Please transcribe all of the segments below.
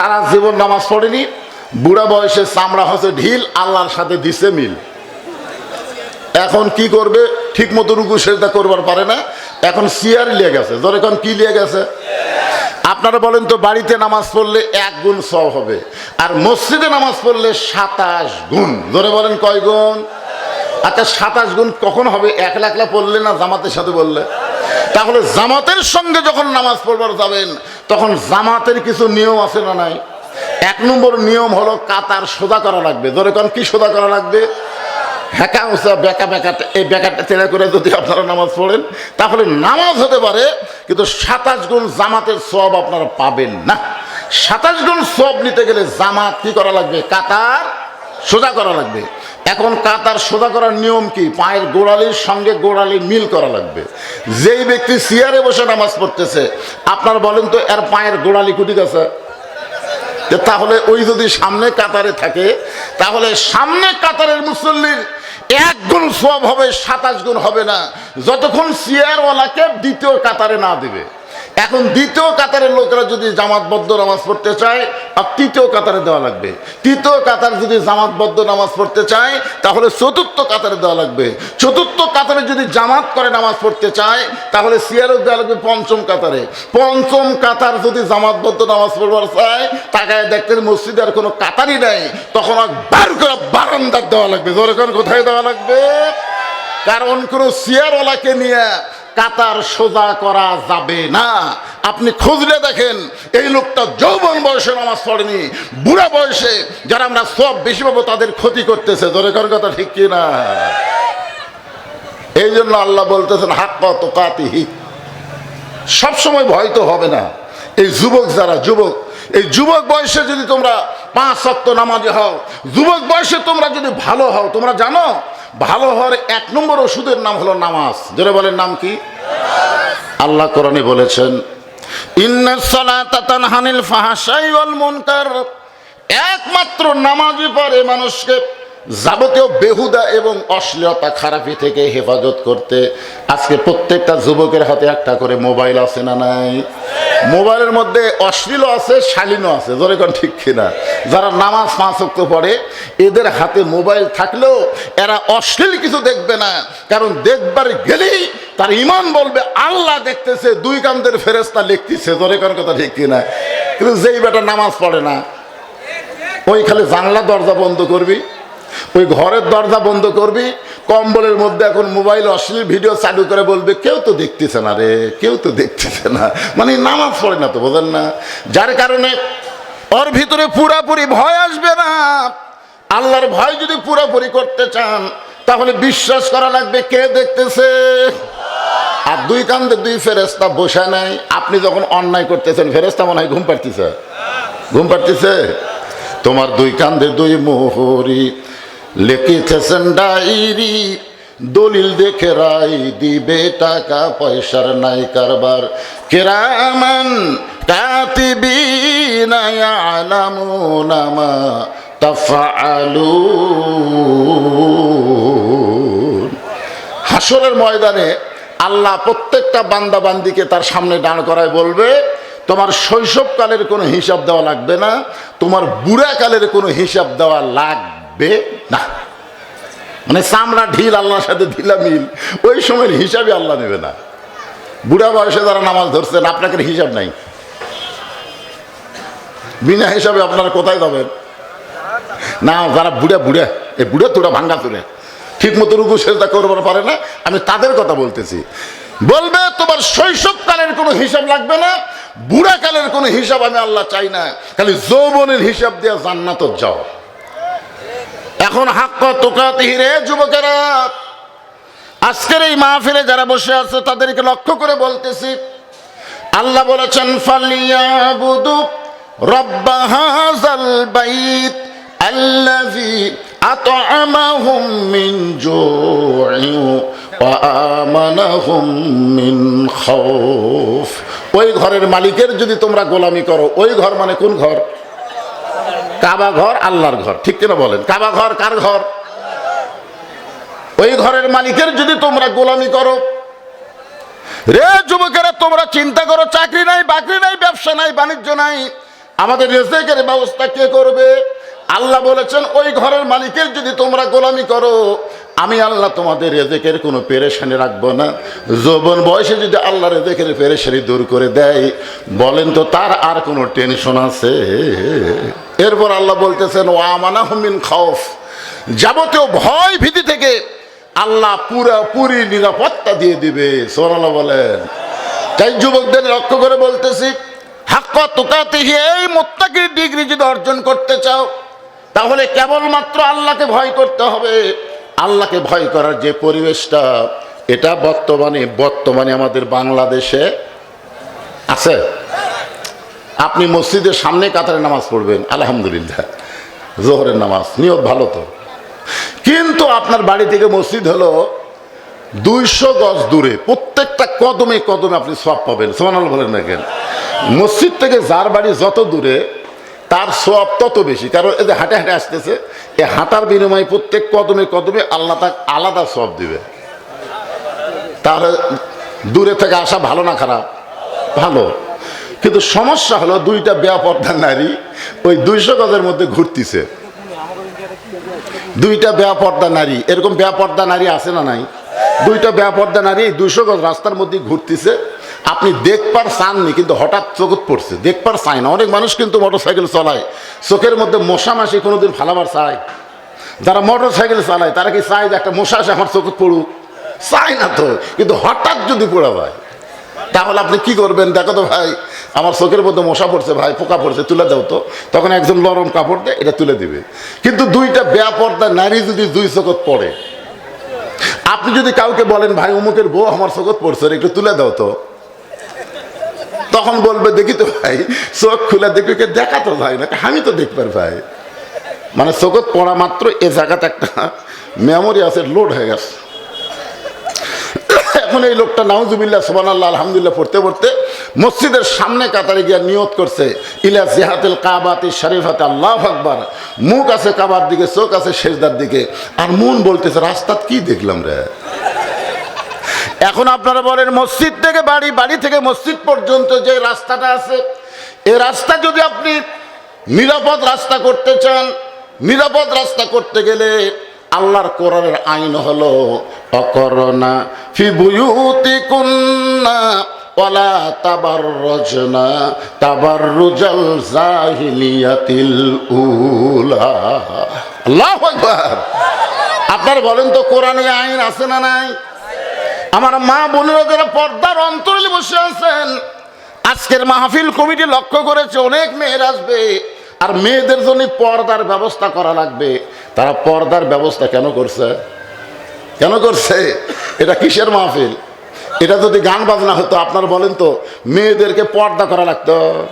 সারা জীবন নামাজ পড়েনি, বুড়া বয়সে চামড়া হচ্ছে ঢিল, আল্লাহর সাথে দিছে মিল। এখন কি করবে? ঠিক মতো রুকু সেজদা করবার পারে না। এখন সিয়ার লিয়ে গেছে। ধর এখন কি লিয়ে গেছে? আপনারা বলেন তো, বাড়িতে নামাজ পড়লে এক গুণ সব হবে, আর মসজিদে নামাজ পড়লে সাতাশ গুণ। ধরে বলেন কয় গুণ? আচ্ছা সাতাশ গুণ কখন হবে? একলা একলা পড়লে না জামাতের সাথে বললে? তাহলে জামাতের সঙ্গে যখন নামাজ পড়বার যাবেন তখন জামাতের কিছু নিয়ম আছে না নাই? এক নম্বর নিয়ম হলো কাতার সোজা করা লাগবে। ধরে কোন, কি সোজা করা লাগবে? হ্যাঁকা, উঁচা, বেকা বেকা, এই বেকাটা তেড়ে করে যদি আপনারা নামাজ পড়েন, তাহলে নামাজ হতে পারে, কিন্তু সাতাশ গুণ জামাতের সব আপনারা পাবেন না। সাতাশ গুণ সব নিতে গেলে জামাত কি করা লাগবে? কাতার সোজা করা লাগবে। এখন কাতার সোজা করার নিয়ম কি? পায়ের গোড়ালির সঙ্গে গোড়ালি মিল করা লাগবে। যেই ব্যক্তি চেয়ারে বসে নামাজ পড়তেছে, আপনার বলেন তো, এর পায়ের গোড়ালি কুটি গেছে তাহলে ওই যদি সামনে কাতারে থাকে, তাহলে সামনে কাতারের মুসল্লির এক গুণ সব হবে, সাতাশ গুণ হবে না। যতক্ষণ চেয়ারওয়ালাকে দ্বিতীয় কাতারে না দেবে। এখন দ্বিতীয় কাতারের লোকেরা যদি জামাতবদ্ধ নামাজ পড়তে চায়, আর তৃতীয় কাতারে দেওয়া লাগবে। তৃতীয় কাতার যদি জামাতবদ্ধ নামাজ পড়তে চায়, তাহলে চতুর্থ কাতারে দেওয়া লাগবে। চতুর্থ কাতারে যদি জামাত করে নামাজ পড়তে চায়, তাহলে সিয়ারও দেওয়া লাগবে পঞ্চম কাতারে। পঞ্চম কাতার যদি জামাতবদ্ধ নামাজ পড়বার চায়, তাকায় দেখতে মসজিদে আর কোনো কাতারই নেই। তখন বার করে বারান্দার দেওয়া লাগবে। কোথায় দেওয়া লাগবে? কারণ কোনো চেয়ারওয়ালাকে নিয়ে কাতার সোজা করা যাবে না। আপনি খুঁজলে দেখেন, এই লোকটা যৌবন বয়সে নামাজ পড়েনি, বুড়া বয়সে যারা আমরা সব বেশি পাবো তাদের ক্ষতি করতেছে। ধরে কর কথা ঠিক কি না এই জন্য আল্লাহ বলতেছেন হাক কত কাতিহি সবসময় ভয় তো হবে না। এই যুবক যারা, যুবক, এই যুবক বয়সে যদি তোমরা পাঁচ সপ্ত নামাজে হও, যুবক বয়সে তোমরা যদি ভালো হও, তোমরা জানো ভালো হওয়ার এক নম্বর ওষুধের নাম হলো নামাজ। যেটা বলেন নাম কি? আল্লাহ কোরআনে বলেছেন হানিল ফাহাশাই ওয়াল মুনকার। একমাত্র নামাজই পারে মানুষকে যাবতীয় বেহুদা এবং অশ্লীলতা খারাপি থেকে হেফাজত করতে আজকে প্রত্যেকটা যুবকের হাতে একটা করে মোবাইল আছে না নাই? মোবাইলের মধ্যে অশ্লীল আছে, শালীনও আছে ধরে কোন ঠিক কিনা? যারা নামাজ পাঁচ অক্ত পড়ে, এদের হাতে মোবাইল থাকলেও এরা অশ্লীল কিছু দেখবে না। কারণ দেখবার গেলেই তার ইমান বলবে, আল্লাহ দেখতেছে, দুই কান্দের ফেরেস্তা লিখতেছে ধরে কোন কথা ঠিক কিনা? কিন্তু যেই বেটা নামাজ পড়ে না, ওই খালি জানলা দরজা বন্ধ করবি? ওই ঘরের দরজা বন্ধ করবি, কম্বলের মধ্যে এখন মোবাইল অশ্লীল ভিডিও চালু করে বলবে, কেউ তো দেখতেছে না রে, কেউ তো দেখতেছে না। মানে নামাজ পড়ে না তো, বোঝেন না? যার কারণে ওর ভিতরে পুরাপুরি ভয় আসবে না। আল্লাহর ভয় যদি পুরোপুরি করতে চান, তাহলে বিশ্বাস করা লাগবে, কে দেখতেছে? আর দুই কান্দে দুই ফেরেস্তা বসে নাই। আপনি যখন অন্যায় করতেছেন ফেরেস্তা মনে হয় ঘুম পাড়তেছে। ঘুম পাড়তেছে? তোমার দুই কান্দে দুই মোহরি লিখিতেছেন ডাইরি দলিল দেখে রাই দিবে টাকা পয়সার নাই কারবার। কেরামান কাতিবিনা ইয়ালামুনা মা তাফআলুন হাসরের ময়দানে আল্লাহ প্রত্যেকটা বান্দা বান্দিকে তার সামনে দাঁড় করায় বলবে, তোমার শৈশবকালের কোনো হিসাব দেওয়া লাগবে না, তোমার বুড়াকালের কোনো হিসাব দেওয়া লাগবে না। মানে চামড়া ঢিল আল্লাহর সাথে ঢিলা মিল। ওই সময়ের হিসাবে আল্লাহ নেবে না। বুড়া বয়সে যারা নামাজ ধরছেন আপনাকে হিসাব নাই। বিনা হিসাবে আপনারা কোথায় যাবেন? না, যারা বুড়া বুড়া, এ বুড়া তোরা ভাঙ্গা তুলে ঠিক মতো রুকু সেজদা করবার পারে না। আমি তাদের কথা বলতেছি। বলবে, তোমার শৈশবকালের কোনো হিসাব লাগবে না। বুড়াকালের কোনো হিসাব আমি আল্লাহ চাই না। খালি যৌবনের হিসাব দিয়ে জান্নাত যাও। এখন হাক্ক তোকাত হিরে যুবকেরা, আজকের এই মাহফিলে যারা বসে আছে তাদেরকে লক্ষ্য করে বলতেছি, আল্লাহ বলেছেন, ফালিয়াবুদু রব্বা হাযাল বাইত আল্লাযী আত'আমাহুম মিন জু'in ওয়া আমানাহুম মিন খাউফ। ওই ঘরের মালিকের যদি তোমরা গোলামি করো, ওই ঘর মানে কোন ঘর? কাবা ঘর আল্লাহর ঘর, ঠিক কিনা বলেন? কাবা ঘর কার ঘর? ওই ঘরের মালিকের যদি তোমরা গোলামি করো। রে যুবকেরা, তোমরা চিন্তা করো, চাকরি নাই, বাকরি নাই, ব্যবসা নাই, বাণিজ্য নাই। আমাদের রেজেকের ব্যবস্থা কে করবে? আল্লাহ বলেছেন, ওই ঘরের মালিকের যদি তোমরা গোলামি করো, আমি আল্লাহ তোমাদের রেজেকের কোনো পেরেশানি রাখব না। যৌবন বয়সে যদি আল্লাহ রেজেকের পেরেশানি দূর করে দেয়, বলেন তো তার আর কোনো টেনশন আছে? এরপর আল্লাহ বলতেছেন ও আমানা হুমিন খৌফ যাবতীয় ভয় ভীতি থেকে আল্লাহ পুরা, পুরি নিরাপত্তা দিয়ে দিবে সোনাল্লাহ বলেন। তাই যুবকদের লক্ষ্য করে বলতেছি, হাক্ক তোকাতে এই মোত্তাকির ডিগ্রি যদি অর্জন করতে চাও, তাহলে কেবলমাত্র আল্লাহকে ভয় করতে হবে। আল্লাহকে ভয় করার যে পরিবেশটা, এটা বর্তমানে বর্তমানে আমাদের বাংলাদেশে আছে। আপনি মসজিদের সামনে কাতারে নামাজ পড়বেন, আলহামদুলিল্লাহ। জোহরের নামাজ, নিয়ত ভালো তো। কিন্তু আপনার বাড়ি থেকে মসজিদ হলো দুইশো গজ দূরে, প্রত্যেকটা কদমে কদমে আপনি সব পাবেন সোমানাল বলেন না কেন? মসজিদ থেকে যার বাড়ি যত দূরে, তার সব তত বেশি। কারণ যে হাঁটে হাঁটে আসতেছে এই হাঁটার বিনিময়ে প্রত্যেক কদমে কদমে আল্লাহ তাক আলাদা সব দিবে। তাহলে দূরে থেকে আসা ভালো না খারাপ? ভালো। কিন্তু সমস্যা হলো দুইটা বেয়াপর্দা নারী ওই দুইশো গজের মধ্যে ঘুরতিছে। দুইটা বেয়াপর্দা নারী। এরকম বেয়াপর্দা নারী আছে না নাই? দুইটা বেয়াপর্দা নারী এই দুইশো গজ রাস্তার মধ্যে ঘুরতিছে। আপনি দেখবার চাননি, কিন্তু হঠাৎ চোখত পড়ছে। দেখবার চায় না। অনেক মানুষ কিন্তু মোটর সাইকেল চলায়। চোখের মধ্যে মশা মাসি কোনোদিন ফালাবার চায়। যারা মোটর সাইকেল চালায়, তারা কি চায় যে একটা মশা আসে আমার চোখত পড়ুক? চায় না তো। কিন্তু হঠাৎ যদি পড়া যায় তাহলে আপনি কি করবেন? দেখো তো ভাই, আমার চোখের মধ্যে মশা পড়ছে ভাই, পোকা পড়ছে, তুলে দাও তো। তখন একজন নরম কাপড় দিয়ে, এটা তুলে দিবে। কিন্তু দুইটা ব্যাপর্দা নারী যদি দুই চোখত পড়ে, আপনি যদি কাউকে বলেন, ভাই, অমুকের বউ আমার চোখত পড়ছে একটু তুলে দাও তো। তখন বলবে, দেখি তো ভাই, চোখ খুলে দেখবে দেখা তো ভাই না, আমি তো দেখবার ভাই। মানে চোখত পড়া মাত্র এ জায়গাতে একটা মেমোরি আছে লোড হয়ে গেছে। এখন এই লোকটা নাউজুবিল্লাহ সোবান আল্লাহ আলহামদুলিল্লাহ, পড়তে পড়তে মসজিদের সামনে কাতারে গিয়া নিয়ত করছে, ইলা জিহাতুল কাবাতি শরীফাতে আল্লাহ আকবার। মুখ আছে কাবার দিকে, চোখ আছে শেষদার দিকে, আর মন বলতেছে, রাস্তাত কি দেখলাম রে? এখন আপনারা বলেন, মসজিদ থেকে বাড়ি বাড়ি থেকে মসজিদ পর্যন্ত যে রাস্তাটা আছে, এ রাস্তা যদি আপনি নিরাপদ রাস্তা করতে চান, নিরাপদ রাস্তা করতে গেলে আল্লাহর কোরআনের আইন হলো অকরণা ফি বুয়ুতি কুন্না ওয়ালা তাবাররজনা, তাবাররুজাল জাহিলিয়াতিল উলা। আল্লাহু আপনারা বলেন তো কোরআনে আইন আছে না নাই? আমার মা বোনেরা যারা পর্দার অন্তরে বসে আছেন, আজকের মাহফিল কমিটি লক্ষ্য করেছে, অনেক মেয়ের আসবে। আর মেয়েদের জন্য পর্দার ব্যবস্থা করা লাগবে। তারা পর্দার ব্যবস্থা কেন করছে? কেন করছে? এটা কিসের মাহফিল? এটা যদি গান বাজনা হতো, আপনার বলেন তো, মেয়েদেরকে পর্দা করা লাগতো।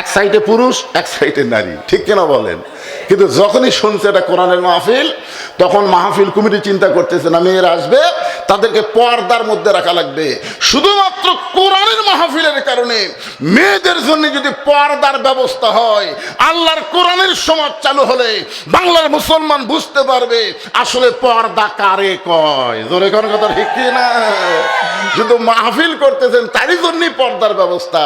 এক সাইডে পুরুষ, এক সাইডে নারী। ঠিক কিনা বলেন? কিন্তু যখনই শুনছে এটা কোরআনের মাহফিল, তখন মাহফিল কমিটি চিন্তা করতেছে, না, মেয়েরা আসবে, তাদেরকে পর্দার মধ্যে রাখা লাগবে। শুধুমাত্র কোরআনের মাহফিলের কারণে মেয়েদের জন্য যদি পর্দার ব্যবস্থা হয়, আল্লাহর কোরআনের সমাজ চালু হলে বাংলার মুসলমান বুঝতে পারবে, আসলে পর্দা কারে কয়? জোরে কোন কথা ঠিক না শুধু মাহফিল করতেছেন, তারই জন্যই পর্দার ব্যবস্থা।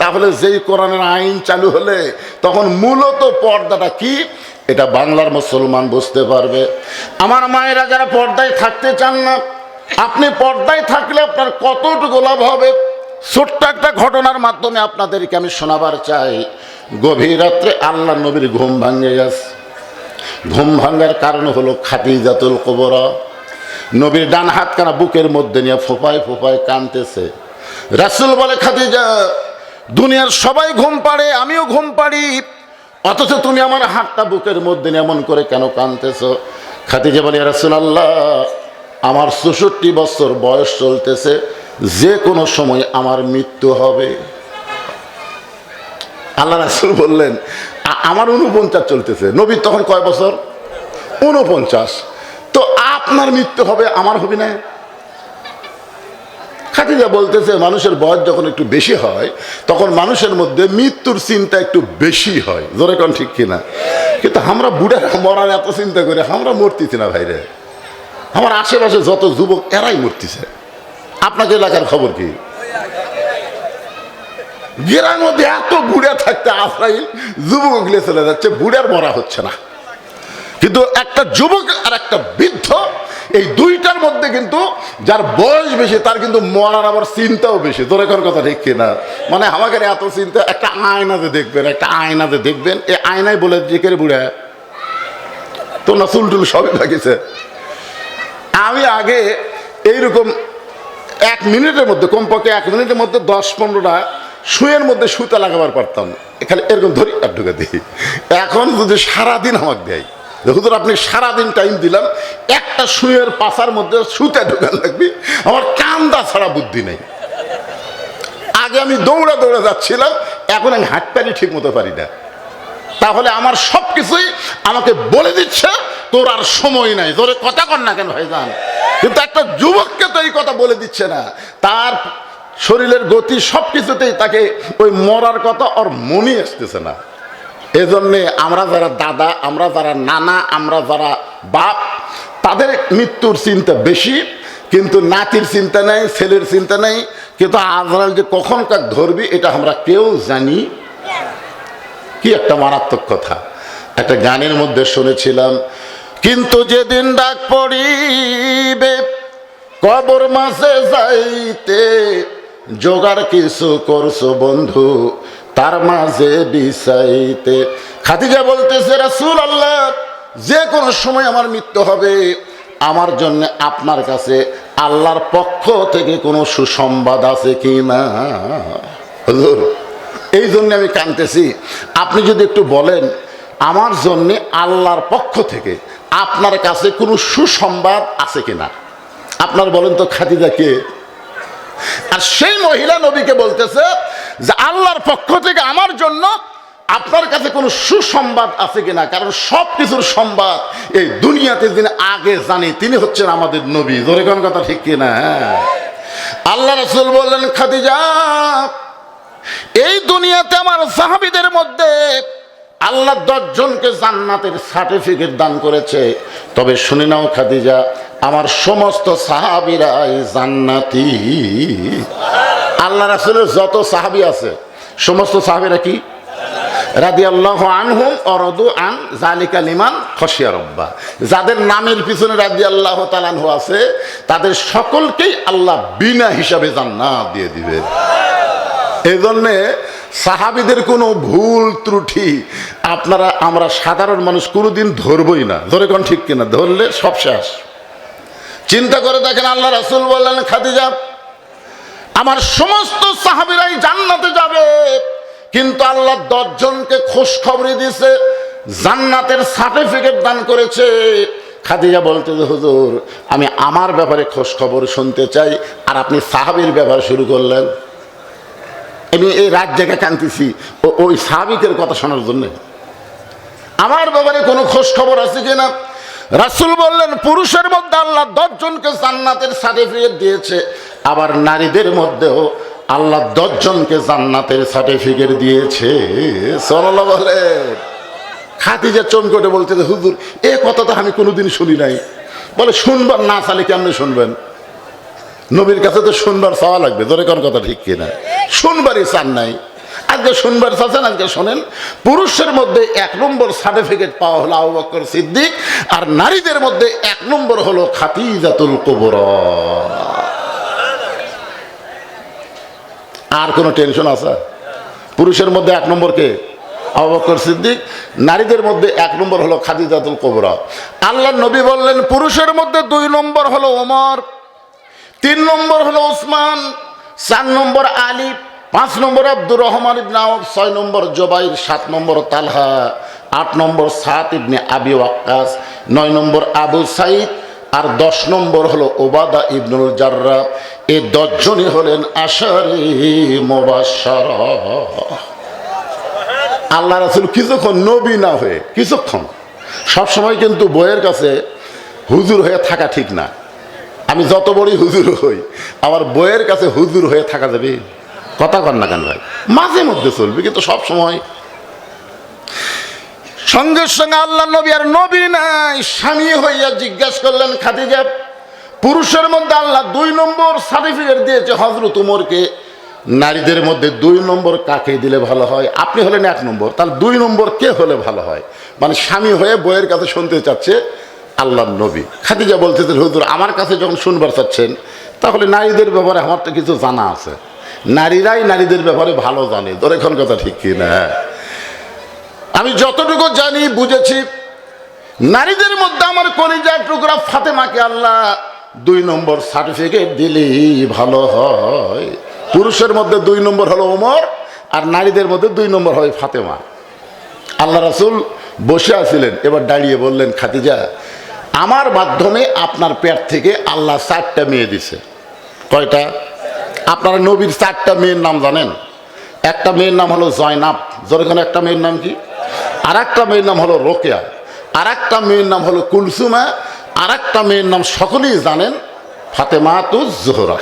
তাহলে যেই কোরআনের আইন চালু হলে তখন মূলত পর্দাটা কি? এটা বাংলার মুসলমান বুঝতে পারবে। আমার মায়েরা যারা পর্দায় থাকতে চান না, আপনি পর্দায় থাকলে আপনার কতটুকু লাভ হবে? ছোট্ট একটা ঘটনার মাধ্যমে আপনাদেরকে আমি শোনাবার চাই। গভীর রাত্রে আল্লাহ নবীর ঘুম ভাঙে গেছে। ঘুম ভাঙার কারণ হলো খাদিজাতুল কবরা। নবীর ডান হাত কানা বুকের মধ্যে নিয়ে ফোপায় ফোপায় কানতেছে রাসুল বলে, খাদিজা দুনিয়ার সবাই ঘুম পাড়ে, আমিও ঘুম পাড়ি। অথচ তুমি আমার হাতটা বুকের মধ্যে এমন করে কেন কানতেছ খাদিজা বলে রাসুল আল্লাহ আমার চৌষট্টি বছর বয়স চলতেছে, যে কোনো সময় আমার মৃত্যু হবে। আল্লাহ রাসুল বললেন আমার উনপঞ্চাশ চলতেছে। নবীর তখন কয় বছর? উনপঞ্চাশ তো আপনার মৃত্যু হবে, আমার হবে না? খাতিজা বলতেছে, মানুষের বয়স যখন একটু বেশি হয়, তখন মানুষের মধ্যে মৃত্যুর চিন্তা একটু বেশি হয়। জোরে কোন ঠিক কিনা? কিন্তু আমরা বুড়ারা মরার এত চিন্তা করি আমরা মরতেছি না ভাইরে। আমার আশেপাশে যত যুবক, এরাই মরতেছে। আপনাকে এলাকার খবর কি? গেরার মধ্যে এত বুড়া থাকতে আফরাইল যুবক চলে যাচ্ছে, বুড়ার মরা হচ্ছে না। কিন্তু একটা যুবক আর একটা বৃদ্ধ, এই দুইটার মধ্যে কিন্তু যার বয়স বেশি, তার কিন্তু মরার আবার চিন্তাও বেশি। তোর এখন কথা ঠিক কিনা? মানে আমাকে এত চিন্তা, একটা আয়নাতে দেখবেন, একটা আয়নাতে দেখবেন, এই আয়নায় বলে যে কে বুড়া? তোর না চুল টুল সবই থাকিছে আমি আগে এইরকম এক মিনিটের মধ্যে, কমপক্ষে এক মিনিটের মধ্যে দশ পনেরোটা শুয়ের মধ্যে সুতা লাগাবার পারতাম। এখানে এরকম ধরি আর ঢুকে দিই। এখন যদি সারাদিন আমাকে দেয় হুজুর আপনি সারাদিন টাইম দিলাম, একটা শুয়ের পাশার মধ্যে সুতা ঢুকান লাগবে, আমার কান্দা ছাড়া বুদ্ধি নেই। আগে আমি দৌড়া দৌড়া যাচ্ছিলাম, এখন আমি হাঁটপারি ঠিক মতো পারি না। তাহলে আমার সব কিছুই আমাকে বলে দিচ্ছে, তোর আর সময় নাই। তোরে কথা কর না কেন ভাইজান? কিন্তু একটা যুবককে তো এই কথা বলে দিচ্ছে না। তার শরীরের গতি সব কিছুতেই তাকে ওই মরার কথা ওর মনে আসতেছে না। এজন্যে আমরা যারা দাদা, আমরা যারা নানা, আমরা যারা বাপ, তাদের মৃত্যুর চিন্তা বেশি, কিন্তু নাতির চিন্তা নেই, ছেলের চিন্তা নেই, কিন্তু আজরাল যে কখন কাক ধরবি, এটা আমরা কেউ জানি। কি একটা মারাত্মক কথা। একটা গানের মধ্যে শুনেছিলাম, কিন্তু যেদিন ডাক পড়িবে, কবর মাসে যাইতে, জোগাড় কিছু করছ বন্ধু তার মাঝে বিছাইতে। খাদিজা বলতেছে রাসূল আল্লাহ যে কোনো সময় আমার মৃত্যু হবে। আমার জন্য আপনার কাছে আল্লাহর পক্ষ থেকে কোনো সুসংবাদ আছে কি না? হুজুর, এই জন্য আমি কানতেছি। আপনি যদি একটু বলেন, আমার জন্যে আল্লাহর পক্ষ থেকে আপনার কাছে কোনো সুসংবাদ আছে কি না? আপনার বলেন তো খাদিজা কে? আর সেই মহিলা নবীকে বলতেছে যে আল্লাহর পক্ষ থেকে আমার জন্য আপনার কাছে কোনো সুসংবাদ আছে কিনা? কারণ সব কিছুর সংবাদ এই দুনিয়াতে যিনি আগে জানি, তিনি হচ্ছেন আমাদের নবী। ধরে কোন কথা ঠিক কিনা? হ্যাঁ আল্লাহ রসুল বললেন, খাদিজা, এই দুনিয়াতে আমার সাহাবিদের মধ্যে আল্লাহ দশজনকে জান্নাতের সার্টিফিকেট দান করেছে। তবে শুনে নাও খাদিজা, আমার সমস্ত সাহাবিরাই জান্নাতি। আল্লাহ রাসুলের যত সাহাবি আছে, সমস্ত সাহাবিরা কি? রাদি আল্লাহ আনহুম অরদু আন জালিকা লিমান খসিয়া রব্বা। যাদের নামের পিছনে রাদি আল্লাহ তালানহু আছে, তাদের সকলকেই আল্লাহ বিনা হিসাবে জান্নাত দিয়ে দিবে। এই জন্যে সাহাবিদের কোনো ভুল ত্রুটি আপনারা, আমরা সাধারণ মানুষ কোনোদিন ধরবই না। ধরে কোন ঠিক কিনা? ধরলে সব শেষ। চিন্তা করে দেখেন আল্লাহ রাসুল বললেন, খাদিজা আমার সমস্ত সাহাবিরাই জান্নাতে যাবে। কিন্তু আল্লাহ দশজনকে খোঁজ খবরে দিয়েছে, জান্নাতের সার্টিফিকেট দান করেছে। খাদিজা বলতে হুজুর, আমি আমার ব্যাপারে খোঁজ খবর শুনতে চাই, আর আপনি সাহাবির ব্যাপার শুরু করলেন। আমি এই রাত জায়গায় কানতেছি ও, ওই সাহাবিকের কথা শোনার জন্য। আমার ব্যাপারে কোনো খোঁজ খবর আছে কিনা রাসুল বললেন, পুরুষের মধ্যে আল্লাহ দশজনকে জান্নাতের সার্টিফিকেট দিয়েছে। আবার নারীদের মধ্যেও আল্লাহ দশজনকে জান্নাতের সার্টিফিকেট দিয়েছে। সরলা বলে। খাতিজা চমকটে বলছে যে, হুজুর এ কথা তো আমি কোনোদিন শুনি নাই। বলে শুনবার না চালে কেমনে শুনবেন? নবীর কাছে তো শুনবার চাওয়া লাগবে ধরে কোন কথা ঠিক কিনা। শুনবারই চান নাই। আজকে শুনবার চাচ্ছেন আজকে শোনেন পুরুষের মধ্যে এক নম্বর সার্টিফিকেট পাওয়া হলো আবু বকর সিদ্দিক আর নারীদের মধ্যে এক নম্বর হলো খাতিজাতুল কবর। আর কোনো টেনশন আছে? পুরুষের মধ্যে এক নম্বর কে? আবু সিদ্দিক। নারীদের মধ্যে এক নম্বর হলো খাদিজাতুল কবরা। আল্লাহ নবী বললেন, পুরুষের মধ্যে দুই নম্বর হলো ওমর, তিন নম্বর হলো ওসমান, চার নম্বর আলী, পাঁচ নম্বর আব্দুর রহমান ইবনে ছয় নম্বর জোবাইর, সাত নম্বর তালহা, আট নম্বর সাত ইবনে আবি ওয়াক্কাস, নয় নম্বর আবু সাইদ আর দশ নম্বর হলো ওবাদা ইবনুল জাররা। এই দশজনই হলেন আশারি মোবাসার আল্লাহ রাসুল কিছুক্ষণ নবী না হয়ে, কিছুক্ষণ। সবসময় কিন্তু বইয়ের কাছে হুজুর হয়ে থাকা ঠিক না। আমি যত বড়ই হুজুর হই, আমার বইয়ের কাছে হুজুর হয়ে থাকা যাবে? কথা কর না কেন ভাই? মাঝে মধ্যে চলবে, কিন্তু সব সময় সঙ্গে সঙ্গে আল্লাহ নবী আর নবী নাই, স্বামী হইয়া জিজ্ঞাসা করলেন, খাদিজা, পুরুষের মধ্যে আল্লাহ দুই নম্বর সার্টিফিকেট দিয়েছে হজরত উমরকে। নারীদের মধ্যে দুই নম্বর কাকে দিলে ভালো হয়? আপনি হলেন এক নম্বর, তাহলে দুই নম্বর কে হলে ভালো হয়? মানে স্বামী হয়ে বইয়ের কাছে শুনতে চাচ্ছে আল্লাহ নবী। খাদিজা বলতেছেন হুজুর, আমার কাছে যখন শুনবার চাচ্ছেন, তাহলে নারীদের ব্যাপারে আমার তো কিছু জানা আছে। নারীরাই নারীদের ব্যাপারে ভালো জানে। এখন কথা ঠিক কি না আমি যতটুকু জানি, বুঝেছি। নারীদের মধ্যে আমার কলিজার টুকরা ফাতেমাকে আল্লাহ দুই নম্বর সার্টিফিকেট দিলেই ভালো হয়। পুরুষের মধ্যে দুই নম্বর হলো ওমর, আর নারীদের মধ্যে দুই নম্বর হয় ফাতেমা। আল্লাহ রাসুল বসে আছিলেন, এবার দাঁড়িয়ে বললেন খাতিজা আমার মাধ্যমে আপনার পেট থেকে আল্লাহ চারটা মেয়ে দিছে। কয়টা? আপনারা নবীর চারটা মেয়ের নাম জানেন? একটা মেয়ের নাম হলো জয়নাব। যেরকম একটা মেয়ের নাম কি? আর একটা মেয়ের নাম হলো রোকেয়া আর একটা মেয়ের নাম হলো কুলসুমা আর একটা মেয়ের নাম সকলেই জানেন ফাতেমা তুজ জোহরা।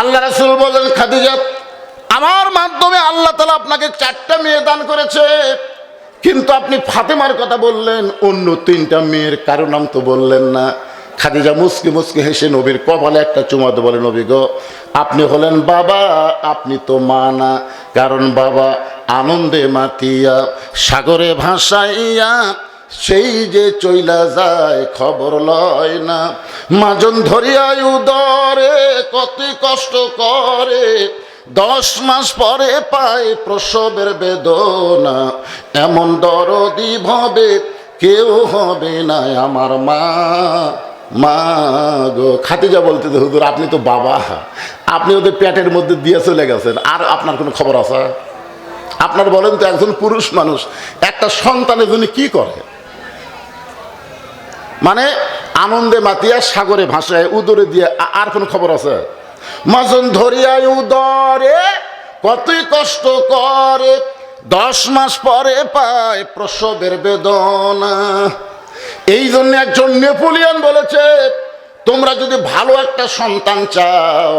আল্লাহ রাসুল বলেন, খাদিজা, আমার মাধ্যমে আল্লাহ তালা আপনাকে চারটা মেয়ে দান করেছে। কিন্তু আপনি ফাতেমার কথা বললেন, অন্য তিনটা মেয়ের কারও নাম তো বললেন না। খাদিজা মুসকে মুসকে হেসে নবীর কপালে একটা চুমাতে বলে, নবী গো আপনি হলেন বাবা, আপনি তো মা না। কারণ বাবা আনন্দে মাতিয়া, সাগরে ভাসাইয়া, সেই যে চইলা যায় খবর লয় না। মাজন ধরিয়া উদরে কত কষ্ট করে, দশ মাস পরে পায় প্রসবের বেদনা। এমন দরদি ভবে কেউ হবে না আমার মা। মা গো খাতিজা বলতে হুজুর, আপনি তো বাবা। আপনি ওদের পেটের মধ্যে দিয়ে চলে গেছেন। আর আপনার কোনো খবর আছে? আপনার বলেন তো, একজন পুরুষ মানুষ, একটা সন্তানের জন্য কি করে? মানে আনন্দে মাতিয়া সাগরে ভাসায়, উদরে দিয়ে আর কোনো খবর আছে? মাজন ধরিয়ায় উদরে, কতই কষ্ট করে, দশ মাস পরে পায় প্রসবের বেদনা। এই জন্য একজন নেপোলিয়ন বলেছে, তোমরা যদি ভালো একটা সন্তান চাও,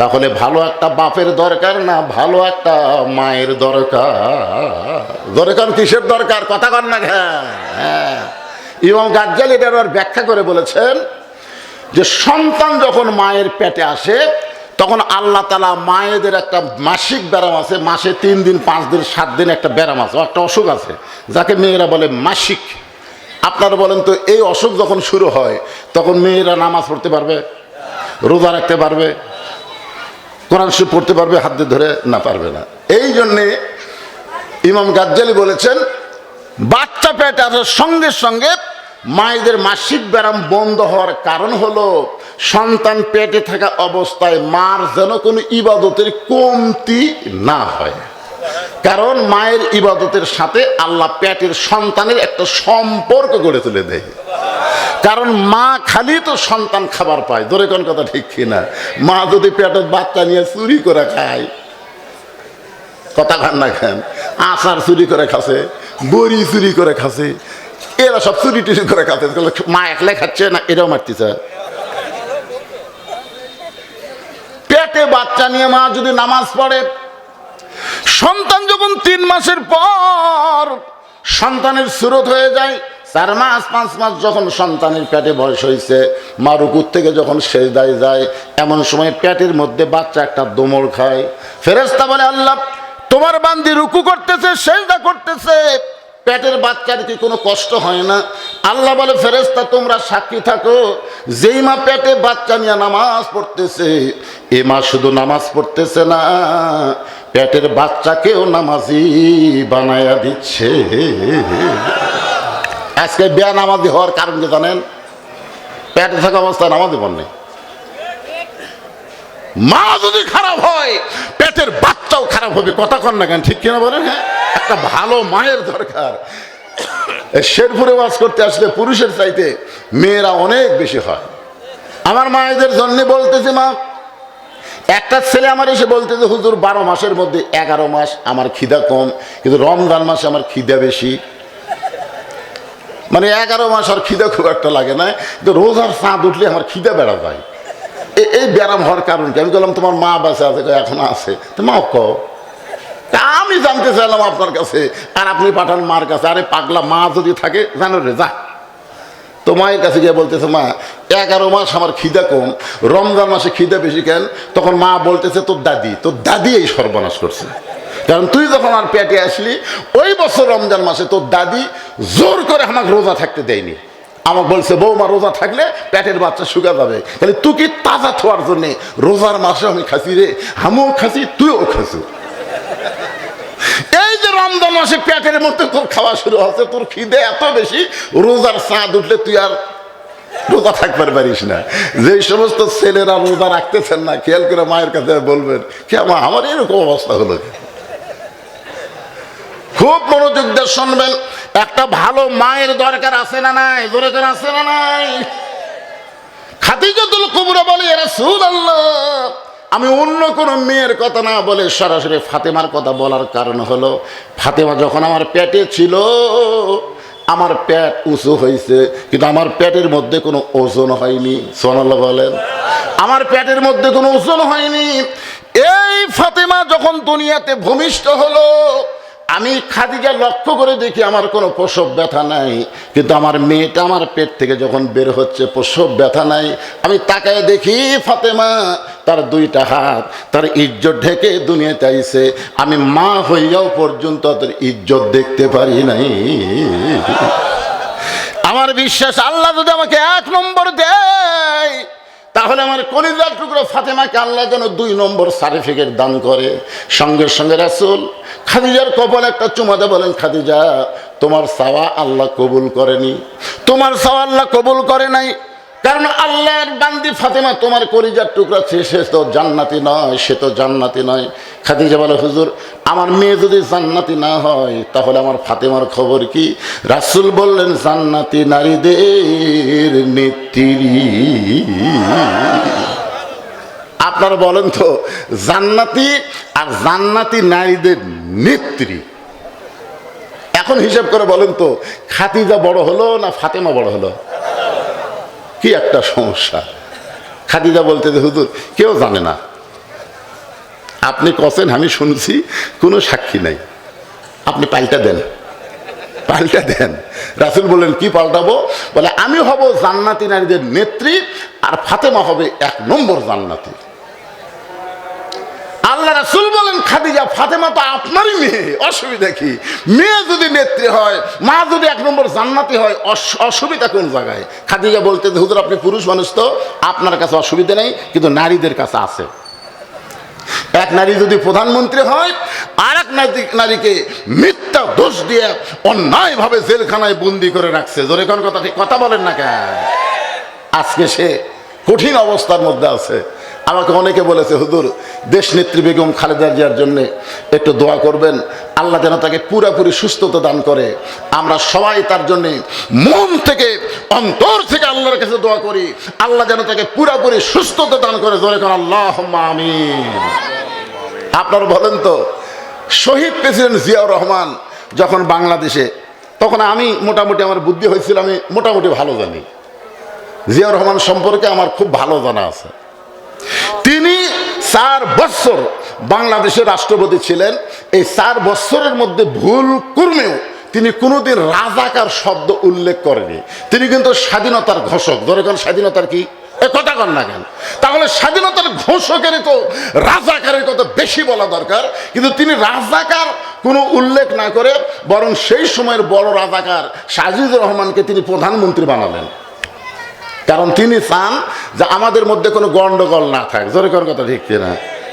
তাহলে ভালো একটা বাপের দরকার না, ভালো একটা মায়ের দরকার। দরকার কিসের দরকার? কথা কর না হ্যাঁ এবং গাজ্জাল এটার ব্যাখ্যা করে বলেছেন যে, সন্তান যখন মায়ের পেটে আসে, তখন আল্লাহ তালা মায়েদের একটা মাসিক ব্যারাম আছে, মাসে তিন দিন, পাঁচ দিন, সাত দিন একটা ব্যারাম আছে, একটা অসুখ আছে, যাকে মেয়েরা বলে মাসিক। আপনারা বলেন তো, এই অসুখ যখন শুরু হয়, তখন মেয়েরা নামাজ পড়তে পারবে? রোজা রাখতে পারবে? কোরআন শরীফ পড়তে পারবে? হাত দিয়ে ধরে? না, পারবে না। এই জন্যে ইমাম গাজ্জালি বলেছেন, বাচ্চা পেটে আসার সঙ্গে সঙ্গে মায়েদের মাসিক ব্যায়াম বন্ধ হওয়ার কারণ হলো, সন্তান পেটে থাকা অবস্থায় মার যেন কোনো ইবাদতের কমতি না হয়। কারণ মায়ের ইবাদতের সাথে আল্লাহ পেটের সন্তানের একটা সম্পর্ক গড়ে তুলে দেয়। কারণ মা খালি তো সন্তান খাবার পায়, ধরে কোন কথা ঠিক কিনা? মা যদি পেটের বাচ্চা নিয়ে চুরি করে খায়, কথা খান না খান আচার চুরি করে খাসে বড়ি চুরি করে খাসে এরা সব চুরি টুরি করে তাহলে মা একলাই খাচ্ছে না এরাও মারতেছে? পেটে বাচ্চা নিয়ে মা যদি নামাজ পড়ে সন্তান যখন তিন মাসের পর সন্তানের সুরত হয়ে যায়, চার মাস, পাঁচ মাস যখন সন্তানের পেটে বয়স হয়েছে মা রুকুর থেকে যখন শেষ দায় যায়, এমন সময় পেটের মধ্যে বাচ্চা একটা দোমড় খায়। ফেরেস্তা বলে, আল্লাহ, তোমার বান্দি রুকু করতেছে, সেজদা করতেছে। পেটের বাচ্চার কি কোনো কষ্ট হয় না? আল্লাহ বলে ফেরেস্তা তোমরা সাক্ষী থাকো, যেই মা পেটে বাচ্চা নিয়ে নামাজ পড়তেছে, এ মা শুধু নামাজ পড়তেছে না পেটের বাচ্চাকেও নামাজি বানায়া দিচ্ছে। আজকে বেয়া নামাজি হওয়ার কারণ কি জানেন? পেটে থাকা অবস্থায় নামাজি পড়নে মা যদি খারাপ হয়, পেটের বাচ্চাও খারাপ হবে, কথা কন না কেন, ঠিক কিনা বলেন হ্যাঁ? একটা ভালো মায়ের দরকার। শেরপুরে বাস করতে আসলে পুরুষের চাইতে মেয়েরা অনেক বেশি হয়। আমার মায়েদের জন্য বলতেছে, মা একটা ছেলে আমার এসে বলতে যে, হুজুর, বারো মাসের মধ্যে এগারো মাস আমার খিদা কম, কিন্তু রমজান মাসে আমার খিদা বেশি। মানে এগারো মাস আর খিদা খুব একটা লাগে না, কিন্তু রোজার চাঁদ উঠলে আমার খিদা বেড়া যায়। এই ব্যারাম হওয়ার কারণ কি? আমি বললাম, তোমার মা বাসে আছে এখন আছে। তো মা কও আমি জানতে চাইলাম আপনার কাছে, আর আপনি পাঠান মার কাছে। আরে পাগলা মা যদি থাকে, জানো রে, যা। তো মায়ের কাছে গিয়ে বলতেছে, মা, এগারো মাস আমার খিদা কম, রমজান মাসে খিদা বেশি কেন? তখন মা বলতেছে, তোর দাদি তোর দাদি এই সর্বনাশ করছে। কারণ তুই যখন আর পেটে আসলি, ওই বছর রমজান মাসে তোর দাদি জোর করে আমাকে রোজা থাকতে দেয়নি। আমাকে বলছে, বৌমা, রোজা থাকলে পেটের বাচ্চা শুকা যাবে। তাহলে তুই কি তাজা থোয়ার জন্য রোজার মাসে আমি খাসি রে? আমিও খাসি, তুইও খাসি। এই যে রমজান মাসে পেটের মধ্যে তোর খাওয়া শুরু হচ্ছে তোর খিদে এত বেশি, রোজার চাঁদ উঠলে তুই আর রোজা থাকবার পারিস না। যে সমস্ত ছেলেরা রোজা রাখতেছেন না, খেয়াল করে মায়ের কাছে বলবেন, কে আমার এরকম অবস্থা হলো খুব মনোযোগ দিয়ে শুনবেন, একটা ভালো মায়ের দরকার আছে না নাই? দরকার আছে না নাই? খাদিজাতুল কুবরা বলে রাসূল আল্লাহ আমি অন্য কোনো মেয়ের কথা না বলে সরাসরি ফাতেমার কথা বলার কারণ হলো, ফাতেমা যখন আমার পেটে ছিল, আমার পেট উঁচু হয়েছে, কিন্তু আমার পেটের মধ্যে কোনো ওজন হয়নি। সোনাল বলেন। আমার পেটের মধ্যে কোনো ওজন হয়নি। এই ফাতেমা যখন দুনিয়াতে ভূমিষ্ঠ হলো আমি খাদিজা লক্ষ্য করে দেখি আমার কোনো প্রসব ব্যথা নাই, কিন্তু আমার মেয়েটা আমার পেট থেকে যখন বের হচ্ছে, প্রসব ব্যথা নাই। আমি তাকায় দেখি ফাতেমা, তার দুইটা হাত, তার ইজ্জত ঢেকে দুনিয়া চাইছে আমি মা হইয়াও পর্যন্ত তার ইজ্জত দেখতে পারি নাই। আমার বিশ্বাস, আল্লাহ যদি আমাকে এক নম্বর দেয় তাহলে আমার কলিজার টুকরো ফাতেমাকে আল্লাহ যেন দুই নম্বর সার্টিফিকেট দান করে। সঙ্গে সঙ্গে রাসুল খাদিজার কপাল একটা চুমাতে বলেন, খাদিজা, তোমার সাওয়া আল্লাহ কবুল করেনি। তোমার সাওয়া আল্লাহ কবুল করে নাই। কারণ আল্লাহর বান্দি ফাতেমা, তোমার কলিজার টুকরা সে সে তো জান্নাতি নয়, সে তো জান্নাতি নয়। খাদিজা বলে, হুজুর, আমার মেয়ে যদি জান্নাতি না হয়, তাহলে আমার ফাতেমার খবর কি? রাসুল বললেন, জান্নাতি নারীদের নেত্রী। আপনারা বলেন তো, জান্নাতি আর জান্নাতি নারীদের নেত্রী? এখন হিসাব করে বলেন তো খাতিজা বড় হলো না ফাতেমা বড় হলো? কি একটা সমস্যা? খাদিজা বলতে যে, হুজুর, কেউ জানে না। আপনি কছেন, আমি শুনছি, কোনো সাক্ষী নাই। আপনি পাল্টা দেন। পাল্টা দেন। রাসুল বললেন, কি পাল্টাবো? বলে, আমি হব জান্নাতি নারীদের নেত্রী আর ফাতেমা হবে এক নম্বর জান্নাতি। আল্লাহ রাসুল বলেন, খাদিজা, ফাতেমা তো আপনারই মেয়ে, অসুবিধা কি? মেয়ে যদি নেত্রী হয়, মা যদি এক নম্বর জান্নাতি হয়, অস- অসুবিধা কোন জায়গায়? খাদিজা বলতে, হুজুর আপনি পুরুষ মানুষ তো, আপনার কাছে অসুবিধা নেই, কিন্তু নারীদের কাছে আছে। এক নারী যদি প্রধানমন্ত্রী হয় আর এক নারীকে মিথ্যা দোষ দিয়ে অন্যায়ভাবে জেলখানায় বন্দি করে রাখছে। জোরে কোন কথা কথা বলেন না কেন? আজকে সে কঠিন অবস্থার মধ্যে আছে। আমাকে অনেকে বলেছে, হুজুর দেশ নেত্রী বেগম খালেদা জিয়ার জন্য একটু দোয়া করবেন। আল্লাহ যেন তাকে পুরাপুরি সুস্থতা দান করে। আমরা সবাই তার জন্য মন থেকে, অন্তর থেকে আল্লাহর কাছে দোয়া করি। আল্লাহ যেন তাকে পুরাপুরি সুস্থতা দান করে। জোরে করেন আল্লাহ আমিন। আপনারা বলেন তো, শহীদ প্রেসিডেন্ট জিয়াউর রহমান যখন বাংলাদেশে, তখন আমি মোটামুটি আমার বুদ্ধি হয়েছিল, আমি মোটামুটি ভালো জানি। জিয়াউর রহমান সম্পর্কে আমার খুব ভালো জানা আছে। তিনি চার বছর বাংলাদেশের রাষ্ট্রপতি ছিলেন। এই চার বছরের মধ্যে ভুল কর্মেও তিনি কোনোদিন রাজাকার শব্দ উল্লেখ করেনি। তিনি কিন্তু স্বাধীনতার ঘোষক। ধরে কোন স্বাধীনতার কি? কথা কন না কেন। তাহলে স্বাধীনতার ঘোষকের তো রাজাকারের কথা বেশি বলা দরকার। কিন্তু তিনি রাজাকার কোনো উল্লেখ না করে বরং সেই সময়ের বড় রাজাকার সাজিদুর রহমানকে তিনি প্রধানমন্ত্রী বানালেন। কারণ তিনি চান যে আমাদের মধ্যে কোনো গন্ডগোল না থাক। জোরে কোন কথা ঠিক না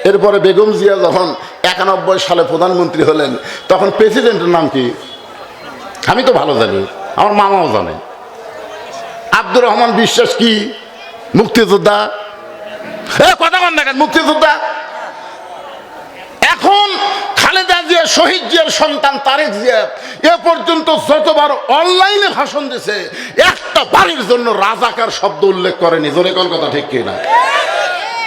এরপরে বেগম জিয়া যখন একানব্বই সালে প্রধানমন্ত্রী হলেন, তখন প্রেসিডেন্টের নাম কি? আমি তো ভালো জানি, আমার মামাও জানে। আব্দুর রহমান বিশ্বাস কি? মুক্তিযোদ্ধা? কথা বল না কেন, মুক্তিযোদ্ধা? এখন খালেদা জিয়া শহীদ জিয়ার সন্তান তারেক জিয়া, এ পর্যন্ত যতবার অনলাইনে ভাষণ দিছে, একটা বাড়ির জন্য রাজাকার শব্দ উল্লেখ করেনি। জোরে কোন কথা ঠিক কিনা?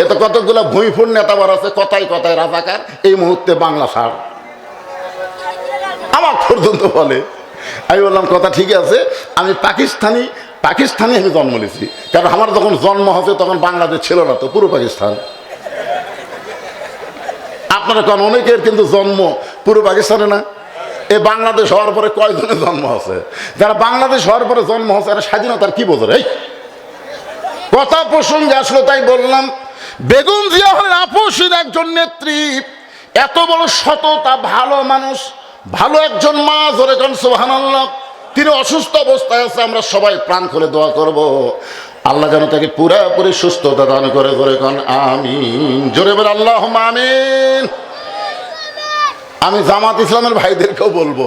এত কতগুলো ভূমিফুর নেতাবার আছে কথাই কথায় রাজাকার, এই মুহূর্তে বাংলা সার আমার পর্যন্ত বলে। আমি বললাম, কথা ঠিক আছে, আমি পাকিস্তানি পাকিস্তানি আমি জন্ম নিয়েছি। কারণ আমার যখন জন্ম হচ্ছে তখন বাংলাদেশ ছিল না তো, পুরো পাকিস্তান। আপনারা কারণ অনেকের কিন্তু জন্ম পুরো পাকিস্তানে না? এ বাংলাদেশ হওয়ার পরে কয়জনের জন্ম আছে? যারা বাংলাদেশ হওয়ার পরে জন্ম হচ্ছে এরা স্বাধীনতার কি বোঝে এই কথা প্রসঙ্গে আসলো, তাই বললাম, বেগম জিয়া হলেন একজন নেত্রী, এত বড় সততা, ভালো মানুষ, ভালো একজন মা, জোরে কান সোহানাল্লাহ তিনি অসুস্থ অবস্থায় আছে, আমরা সবাই প্রাণ খুলে দোয়া করব। আল্লাহ যেন তাকে পুরাপুরি সুস্থতা দান করে জোরে কান। আমিন। জোরে বলে আল্লাহ আমিন। আমি জামাত ইসলামের ভাইদেরকেও বলব,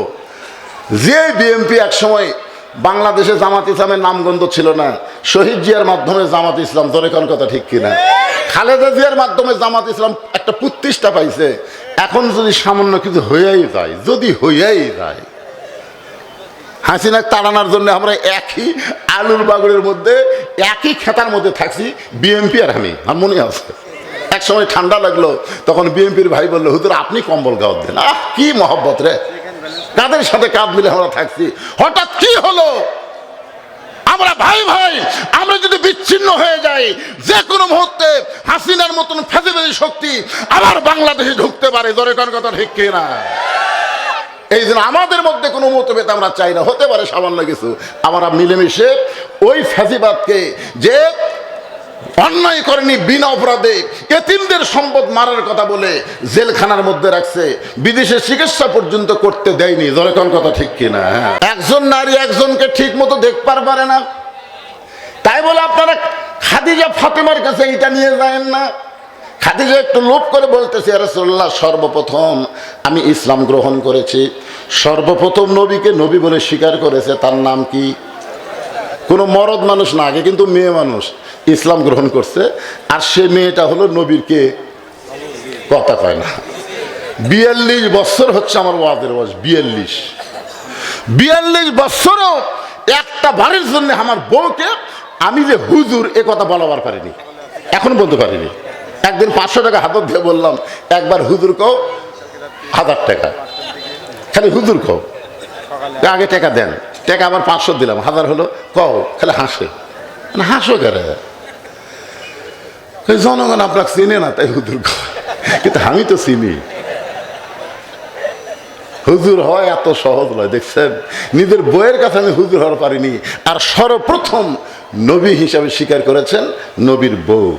যে বিএমপি একসময় বাংলাদেশে জামাত ইসলামের নামগন্ধ ছিল না, শহীদ জিয়ার মাধ্যমে জামাত ইসলাম, ধরে কোন কথা ঠিক কিনা? খালেদা জিয়ার মাধ্যমে জামাত ইসলাম একটা প্রতিষ্ঠা পাইছে, এখন যদি সামান্য কিছু হইয়াই যায়, যদি হইয়াই যায় হাসিনা তাড়ানোর জন্য আমরা একই আলুর বাগুড়ের মধ্যে, একই খেতার মধ্যে থাকছি বিএমপি আর আমি আমার মনে আছে। এক সময় ঠান্ডা লাগল, তখন বিএনপির ভাই বলল, হুজুর, আপনি কম্বল গাওয়ার দেন। আহ, কি মহব্বত রে। কাদের সাথে কাঁধ মিলে আমরা থাকছি। হঠাৎ কি হলো? আমরা ভাই ভাই, আমরা যদি বিচ্ছিন্ন হয়ে যাই, যে কোনো মুহূর্তে হাসিনার মতন ফেসিবাদী শক্তি আবার বাংলাদেশে ঢুকতে পারে। কোন কথা ঠিক কিনা? এই জন্য আমাদের মধ্যে কোনো মতভেদ আমরা চাই না। হতে পারে সামান্য কিছু। আমরা মিলেমিশে ওই ফ্যাসিবাদকে যে অন্যায় করেনি বিনা অপরাধে এতিমদের সম্পদ মারার কথা বলে জেলখানার মধ্যে রাখছে, বিদেশে চিকিৎসা পর্যন্ত করতে দেয়নি। জরকন কথা ঠিক কিনা? হ্যাঁ। একজন নারী একজনকে ঠিক মতো দেখবার পারে না। তাই বলে আপনারা খাদিজা ফাতেমার কাছে এটা নিয়ে যায়েন না। খাদিজা একটু লোভ করে বলতেছে রসল্লাহ সর্বপ্রথম আমি ইসলাম গ্রহণ করেছি। সর্বপ্রথম নবীকে নবী বলে স্বীকার করেছে। তার নাম কি? কোনো মরদ মানুষ না, আগে কিন্তু মেয়ে মানুষ ইসলাম গ্রহণ করছে। আর সে মেয়েটা হলো নবীর কে? কথা কয় না। বিয়াল্লিশ বছর হচ্ছে আমার ওয়াদের বয়স, বিয়াল্লিশ। বিয়াল্লিশ বছরও একটা বাড়ির জন্য আমার বউকে আমি যে হুজুর, এ কথা বলাবার পারিনি। এখন বলতে পারিনি। একদিন পাঁচশো টাকা হাতত দিয়ে বললাম একবার হুজুর কও হাজার টাকা। খালি হুজুর কও আগে টাকা দেন টাকা আবার পাঁচশো দিলাম হাজার হলো কও খালি হাসে। না হাসো কই, জনগণ আপনাকে চিনে না তাই হুজুর কিন্তু আমি তো চিনি। হুজুর হয় এত সহজ নয় দেখছেন? নিজের বইয়ের কাছে আমি হুজুর হওয়ার পারিনি। আর সর্বপ্রথম নবী হিসাবে স্বীকার করেছেন নবীর বউ।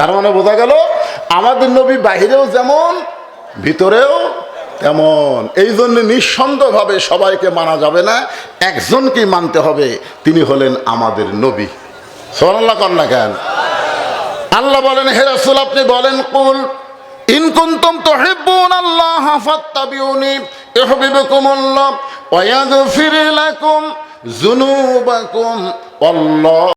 তার মানে বোঝা গেল, আমাদের নবী বাহিরেও যেমন, ভিতরেও তেমন। এই জন্য নিঃসন্দেহভাবে সবাইকে মানা যাবে না, একজনকেই মানতে হবে, তিনি হলেন আমাদের নবী। সোনাল্লাহ কন্যা কেন? আল্লাহ বলেন, হে রাসূল, আপনি বলেন, কুল, ইন কুনতুম তুহিব্বুন আল্লাহ ফাত্তাবিউনি ইউহিব্বুকুমুল্লাহ ওয়া ইয়াগফির লাকুম যুনুবাকুম। আল্লাহ